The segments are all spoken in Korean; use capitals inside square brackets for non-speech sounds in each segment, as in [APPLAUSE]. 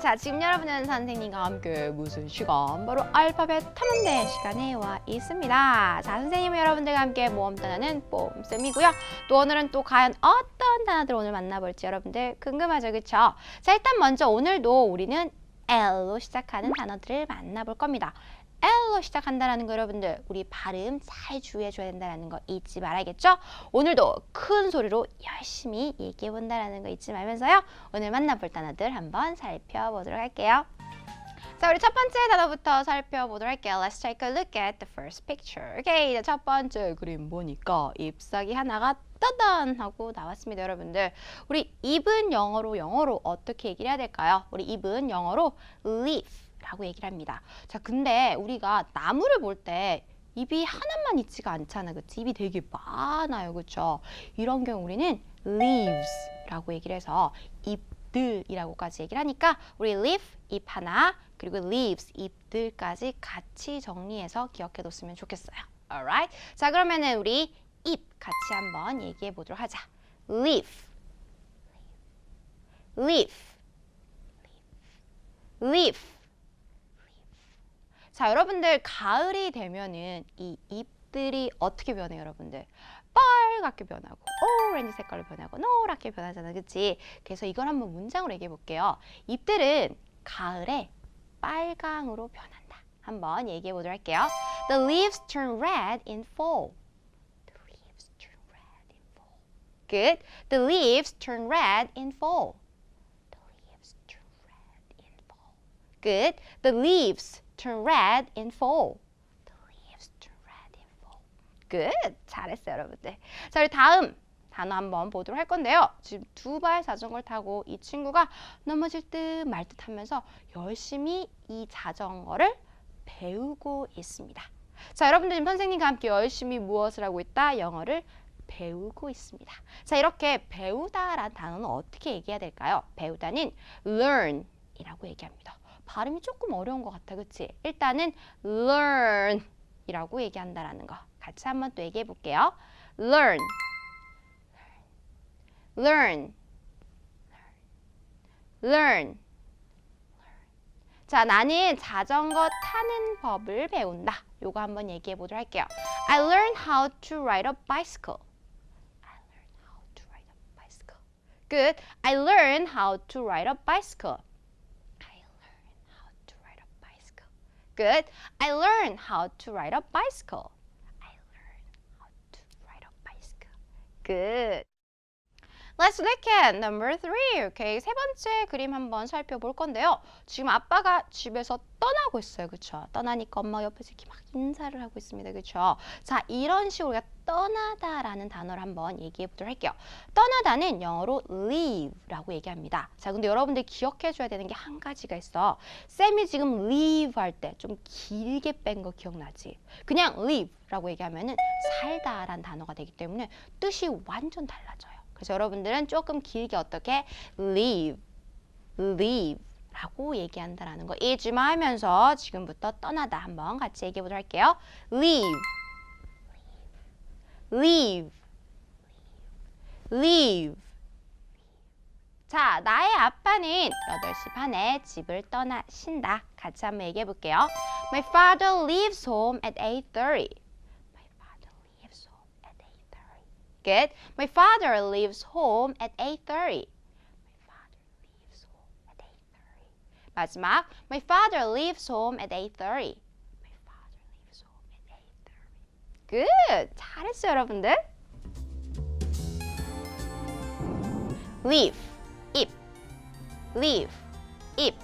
자, 지금 여러분은 선생님과 함께 무슨 시간? 바로 알파벳 탐험대 시간에 와 있습니다. 자, 선생님은 여러분들과 함께 모험 단어는 뽐쌤이고요. 또 오늘은 또 과연 어떤 단어들 오늘 만나볼지 여러분들 궁금하죠, 그쵸? 자, 일단 먼저 오늘도 우리는 L로 시작하는 단어들을 만나볼 겁니다. L로 시작한다라는 거 여러분들 우리 발음 잘 주의해줘야 된다는 거 잊지 말아야겠죠? 오늘도 큰 소리로 열심히 얘기해 본다라는 거 잊지 말면서요. 오늘 만나볼 단어들 한번 살펴보도록 할게요. 자, 우리 첫 번째 단어부터 살펴보도록 할게요. Let's take a look at the first picture. 오케이, 이제 첫 번째 그림 보니까 잎사귀 하나가 따단 하고 나왔습니다, 여러분들. 우리 잎은 영어로 영어로 어떻게 얘기를 해야 될까요? 우리 잎은 영어로 leaf. 라고 얘기를 합니다. 자, 근데 우리가 나무를 볼 때 잎이 하나만 있지가 않잖아. 그치? 잎이 되게 많아요. 그쵸? 이런 경우 우리는 leaves라고 얘기를 해서 잎들이라고까지 얘기를 하니까 우리 leaf, 잎 하나, 그리고 leaves, 잎들까지 같이 정리해서 기억해 뒀으면 좋겠어요. Alright? 자, 그러면은 우리 잎 같이 한번 얘기해 보도록 하자. leaf, leaf, leaf. 자, 여러분들 가을이 되면은 이 잎들이 어떻게 변해요, 여러분들? 빨갛게 변하고 오렌지 색깔로 변하고 노랗게 변하잖아, 그치? 그래서 이걸 한번 문장으로 얘기해 볼게요. 잎들은 가을에 빨강으로 변한다. 한번 얘기해 보도록 할게요. The leaves turn red in fall. The leaves turn red in fall. Good. The leaves turn red in fall. The leaves turn red in fall. Good. The leaves turn red in fall. The leaves turn red in fall. Good. 잘했어요, 여러분들. 자, 우리 다음 단어 한번 보도록 할 건데요. 지금 두 발 자전거를 타고 이 친구가 넘어질 듯 말 듯 하면서 열심히 이 자전거를 배우고 있습니다. 자, 여러분들 지금 선생님과 함께 열심히 무엇을 하고 있다? 영어를 배우고 있습니다. 자, 이렇게 배우다라는 단어는 어떻게 얘기해야 될까요? 배우다는 learn 이라고 얘기합니다. 발음이 조금 어려운 것 같아, 그치? 일단은 learn 이라고 얘기한다라는 거. 같이 한번 또 얘기해 볼게요. learn, learn, learn. 자, 나는 자전거 타는 법을 배운다. 요거 한번 얘기해 보도록 할게요. I learned how to ride a bicycle. I learned how to ride a bicycle. Good. I learned how to ride a bicycle. Good. I learned how to ride a bicycle. I learned how to ride a bicycle. Good. Let's look at number three. 오케이. 세 번째 그림 한번 살펴볼 건데요. 지금 아빠가 집에서 떠나고 있어요. 그쵸? 떠나니까 엄마 옆에서 이렇게 막 인사를 하고 있습니다. 그쵸? 자, 이런 식으로 우리가 떠나다라는 단어를 한번 얘기해 보도록 할게요. 떠나다는 영어로 leave라고 얘기합니다. 자, 근데 여러분들 기억해 줘야 되는 게 한 가지가 있어. 쌤이 지금 leave 할 때 좀 길게 뺀 거 기억나지? 그냥 live라고 얘기하면은 살다라는 단어가 되기 때문에 뜻이 완전 달라져요. 그래서 여러분들은 조금 길게 어떻게 leave, leave 라고 얘기한다라는 거 잊지 마면서 지금부터 떠나다 한번 같이 얘기해 보도록 할게요. leave, leave, leave. 자, 나의 아빠는 8시 반에 집을 떠나신다. 같이 한번 얘기해 볼게요. My father leaves home at 8:30. Good. My father leaves home at 8:30. My father leaves home at 8:30. 마지막. My father leaves home at 8:30. My father leaves home at 8:30. Good. 잘했어요, 여러분들. leave, 잎. leave, 잎.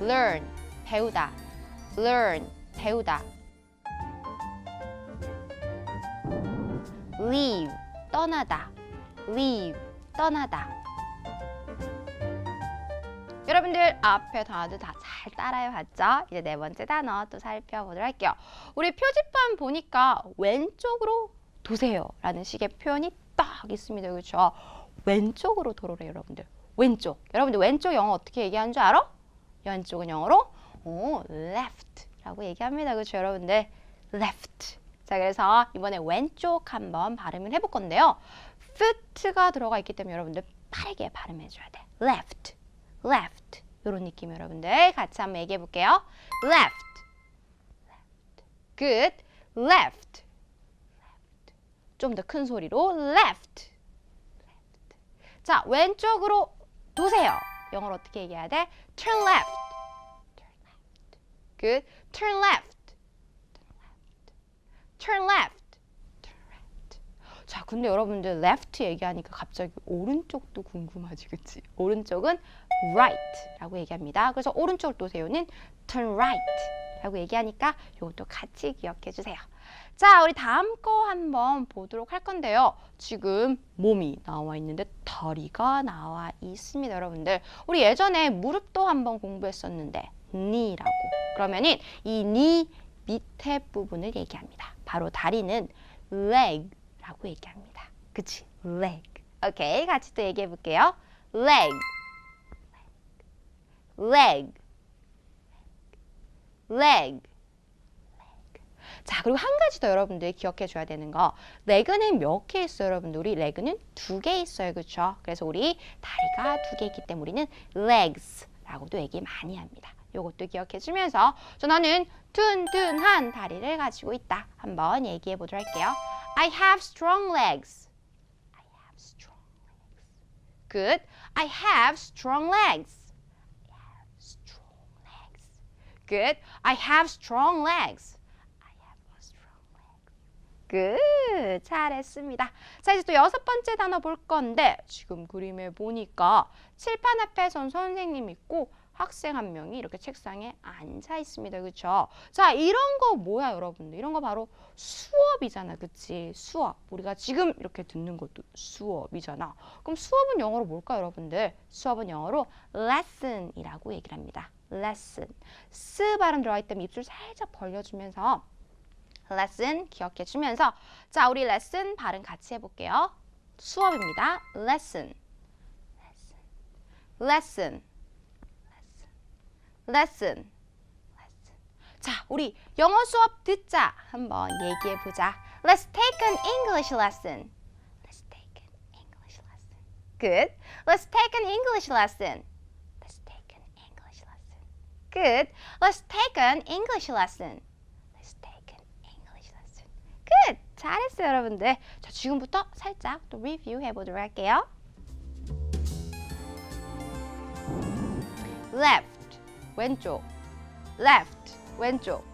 learn, 배우다. learn, 배우다. Leave, 떠나다. leave, 떠나다. 여러분들 앞에 단어들 다 잘 따라해 봤죠? 이제 네 번째 단어 또 살펴보도록 할게요. 우리 표지판 보니까 왼쪽으로 도세요 라는 식의 표현이 딱 있습니다. 그렇죠? 왼쪽으로 도로래 여러분들. 왼쪽. 여러분들 왼쪽 영어 어떻게 얘기하는 줄 알아? 왼쪽은 영어로 오, left라고 얘기합니다. 그렇죠, 여러분들? left. 자, 그래서 이번에 왼쪽 한번 발음을 해볼 건데요. foot가 들어가 있기 때문에 여러분들 빠르게 발음해 줘야 돼. left, left. 이런 느낌 여러분들 같이 한번 얘기해 볼게요. left, left. good, left, left. 좀 더 큰 소리로 left, left. 자, 왼쪽으로 도세요. 영어로 어떻게 얘기해야 돼? turn left, turn left. good, turn left, turn left, turn right. 자, 근데 여러분들 left 얘기하니까 갑자기 오른쪽도 궁금하지, 그치? 오른쪽은 right라고 얘기합니다. 그래서 오른쪽을 도세요는 turn right라고 얘기하니까 이것도 같이 기억해 주세요. 자, 우리 다음 거 한번 보도록 할 건데요. 지금 몸이 나와 있는데 다리가 나와 있습니다, 여러분들. 우리 예전에 무릎도 한번 공부했었는데 knee라고. 그러면은 이 knee 밑에 부분을 얘기합니다. 바로 다리는 leg라고 얘기합니다. 그치? leg. 오케이, 같이 또 얘기해 볼게요. leg, leg, leg. 자, 그리고 한 가지 더 여러분들 기억해 줘야 되는 거. 레그는 몇 개 있어요, 여러분들? 우리 레그는 두 개 있어요, 그렇죠? 그래서 우리 다리가 두개 있기 때문에 우리는 legs라고도 얘기 많이 합니다. 요것도 기억해 주면서 저 나는 튼튼한 다리를 가지고 있다. 한번 얘기해 보도록 할게요. I have strong legs. I have strong legs. Good. I have strong legs. I have strong legs. Good. I have strong legs. Good. 잘했습니다. 자, 이제 또 여섯 번째 단어 볼 건데 지금 그림에 보니까 칠판 앞에 선 선생님 있고 학생 한 명이 이렇게 책상에 앉아 있습니다. 그렇죠? 자, 이런 거 뭐야, 여러분들? 이런 거 바로 수업이잖아. 그치? 수업. 우리가 지금 이렇게 듣는 것도 수업이잖아. 그럼 수업은 영어로 뭘까, 여러분들? 수업은 영어로 lesson이라고 얘기를 합니다. lesson. 스 발음 들어가 있다면 입술 살짝 벌려주면서 lesson 기억해 주면서 자, 우리 lesson 발음 같이 해볼게요. 수업입니다. lesson. lesson. lesson. Lesson. 자, 우리 영어 수업 듣자. 한번 얘기해 보자. Let's take an English lesson. Let's take an English lesson. Good. Let's take an English lesson. Let's take an English lesson. Good. Let's take an English lesson. Let's take an English lesson. Good. 잘했어요, 여러분들. 자, 지금부터 살짝 또 리뷰해 보도록 할게요. left 왼쪽 left 왼쪽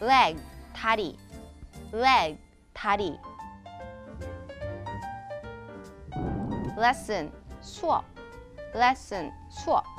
leg 다리 leg 다리 lesson 수업 lesson 수업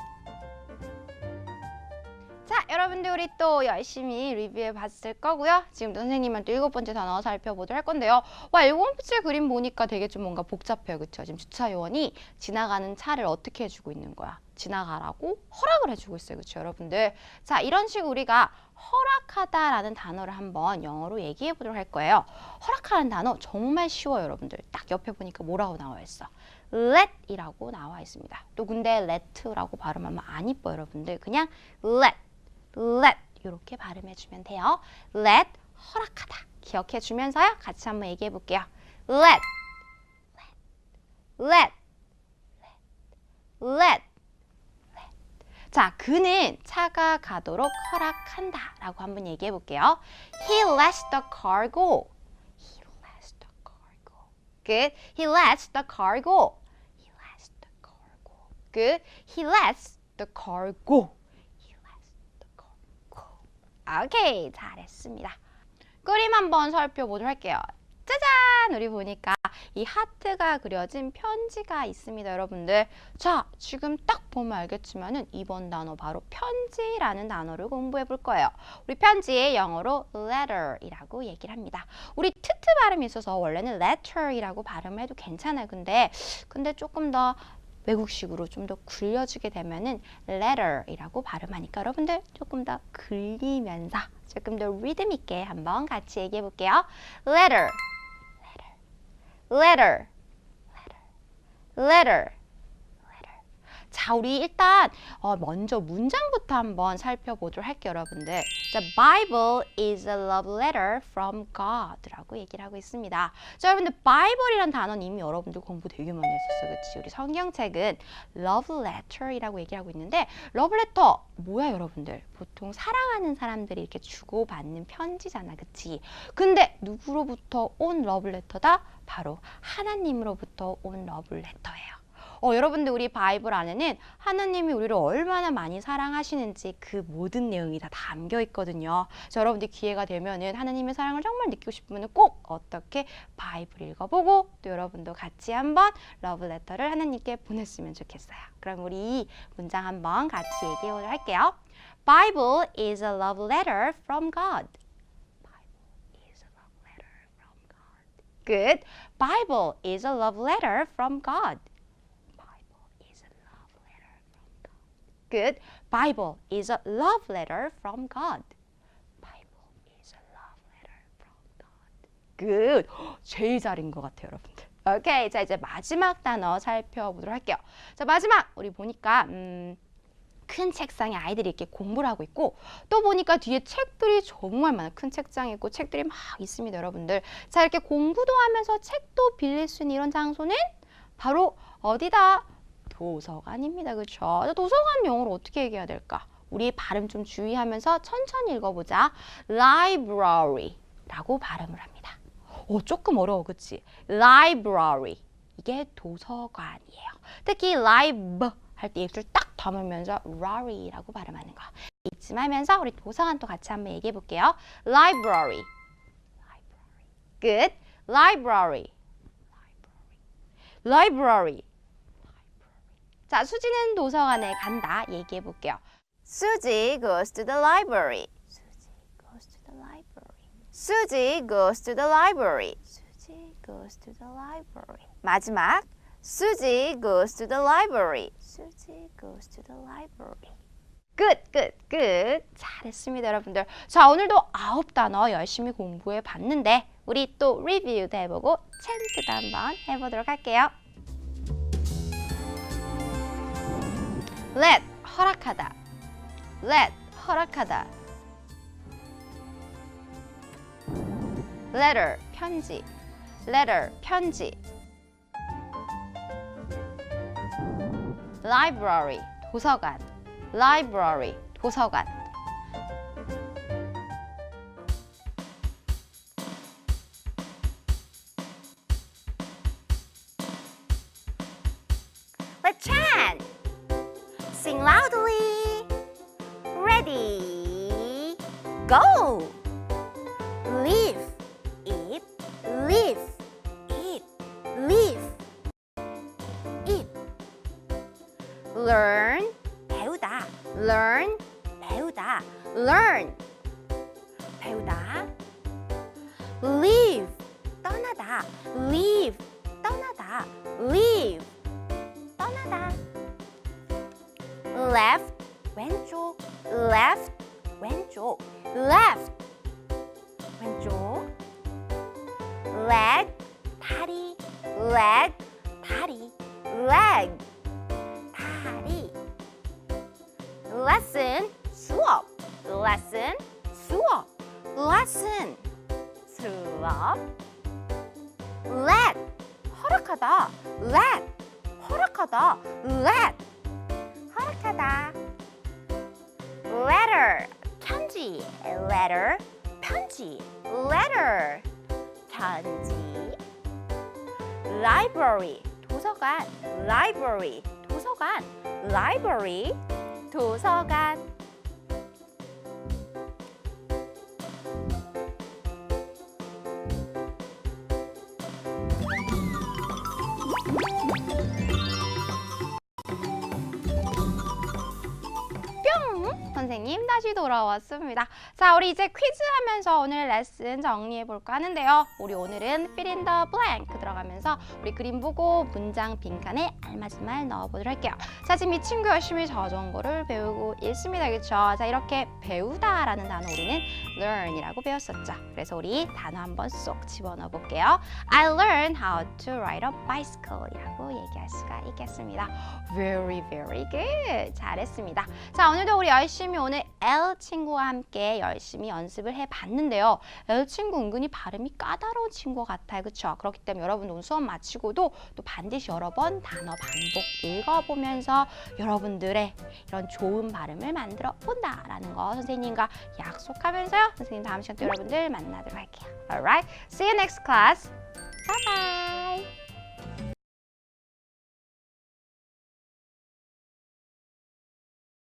자, 여러분들 우리 또 열심히 리뷰해 봤을 거고요. 지금 선생님한테 일곱 번째 단어 살펴보도록 할 건데요. 와, 일곱 번째 그림 보니까 되게 좀 뭔가 복잡해요. 그쵸? 지금 주차 요원이 지나가는 차를 어떻게 해주고 있는 거야? 지나가라고 허락을 해주고 있어요. 그쵸, 여러분들? 자, 이런 식으로 우리가 허락하다라는 단어를 한번 영어로 얘기해 보도록 할 거예요. 허락하는 단어 정말 쉬워요, 여러분들. 딱 옆에 보니까 뭐라고 나와 있어? let이라고 나와 있습니다. 또 근데 let라고 발음하면 안 이뻐요, 여러분들. 그냥 let, let 이렇게 발음해 주면 돼요. let 허락하다 기억해 주면서요. 같이 한번 얘기해 볼게요. let, let, let, let. 자, 그는 차가 가도록 허락한다 라고 한번 얘기해 볼게요. He lets the car go. He lets the car go. Good. He lets the car go. He lets the car go. Good. He lets the car go. He lets the car go. 오케이, 잘했습니다. 그림 한번 살펴보도록 할게요. 짜잔! 우리 보니까 이 하트가 그려진 편지가 있습니다, 여러분들. 자, 지금 딱 보면 알겠지만은 이번 단어 바로 편지라는 단어를 공부해 볼 거예요. 우리 편지의 영어로 letter이라고 얘기를 합니다. 우리 트트 발음이 있어서 원래는 letter이라고 발음해도 괜찮아요. 근데 근데 조금 더 외국식으로 좀 더 굴려주게 되면은 letter이라고 발음하니까 여러분들 조금 더 굴리면서 조금 더 리듬 있게 한번 같이 얘기해 볼게요. letter, letter, letter, letter, letter. 자, 우리 일단 어, 먼저 문장부터 한번 살펴보도록 할게요, 여러분들. The Bible is a love letter from God라고 얘기를 하고 있습니다. 자, 여러분들 Bible이란 단어는 이미 여러분들 공부 되게 많이 했었어요, 그렇지? 우리 성경책은 love letter이라고 얘기하고 있는데 love letter 뭐야, 여러분들? 보통 사랑하는 사람들이 이렇게 주고받는 편지잖아, 그치? 근데 누구로부터 온 love letter다? 바로 하나님으로부터 온 love letter예요. 어, 여러분들 우리 바이블 안에는 하나님이 우리를 얼마나 많이 사랑하시는지 그 모든 내용이 다 담겨 있거든요. 그래서 여러분들 기회가 되면은 하나님의 사랑을 정말 느끼고 싶으면 꼭 어떻게 바이블 읽어보고 또 여러분도 같이 한번 러브레터를 하나님께 보냈으면 좋겠어요. 그럼 우리 이 문장 한번 같이 얘기해 보도록 할게요. Bible is a love letter from God. Good. Bible is a love letter from God. Bible is a love letter from Good. Bible is a love letter from God. Bible is a love letter from God. Good. 헉, [GASPS] 제일 잘인 것 같아요, 여러분들. 오케이. 자, 이제 마지막 단어 살펴보도록 할게요. 자, 마지막 우리 보니까 음, 큰 책상에 아이들이 이렇게 공부를 하고 있고 또 보니까 뒤에 책들이 정말 많아요. 큰 책장이 있고 책들이 막 있습니다, 여러분들. 자, 이렇게 공부도 하면서 책도 빌릴 수 있는 이런 장소는 바로 어디다? 도서관입니다. 그렇죠? 도서관 영어로 어떻게 얘기해야 될까? 우리 발음 좀 주의하면서 천천히 읽어보자. library라고 발음을 합니다. 오, 조금 어려워, 그치? library. 이게 도서관이에요. 특히 live 할 때 입술 딱 다물면서 rary라고 발음하는 거. 잊지 말면서 우리 도서관 또 같이 한번 얘기해 볼게요. library. Good. library. library. 자, 수지는 도서관에 간다. 얘기해 볼게요. Susie goes to the library. Susie goes to the library. Susie goes to the library. Susie goes to the library. 마지막. Susie goes to the library. Susie goes to the library. 끝, 끝, 끝. 잘했습니다, 여러분들. 자, 오늘도 아홉 단어 열심히 공부해 봤는데, 우리 또 리뷰도 해보고, 챈트도 한번 해보도록 할게요. Let, 허락하다. let, 허락하다. letter, 편지. letter, 편지. library, 도서관. library, 도서관. leg 다리 leg 다리 leg 다리 lesson 수업 lesson 수업 lesson 수업 let 허락하다 let 허락하다 let 허락하다. letter 편지 letter 편지 letter 편지 library 도서관 library 도서관 library 도서관 다시 돌아왔습니다. 자, 우리 이제 퀴즈 하면서 오늘 레슨 정리해 볼까 하는데요. 우리 오늘은 fill in the blank 들어가면서 우리 그림 보고 문장 빈칸에 알맞은 말 넣어보도록 할게요. 자, 지금 이 친구 열심히 자전거를 배우고 있습니다. 그렇죠? 자, 이렇게 배우다라는 단어 우리는 learn이라고 배웠었죠. 그래서 우리 단어 한번 쏙 집어넣어 볼게요. I learned how to ride a bicycle이라고 얘기할 수가 있겠습니다. Very, very good. 잘했습니다. 자, 오늘도 우리 열심히 오늘 L 친구와 함께 열심히 연습을 해봤는데요. L 친구 은근히 발음이 까다로운 친구 같아요. 그렇죠? 그렇기 때문에 여러분 오늘 수업 마치고도 또 반드시 여러 번 단어 반복 읽어보면서 여러분들의 이런 좋은 발음을 만들어 본다라는 거 선생님과 약속하면서요. 선생님 다음 시간 또 여러분들 만나도록 할게요. Alright, see you next class. Bye bye.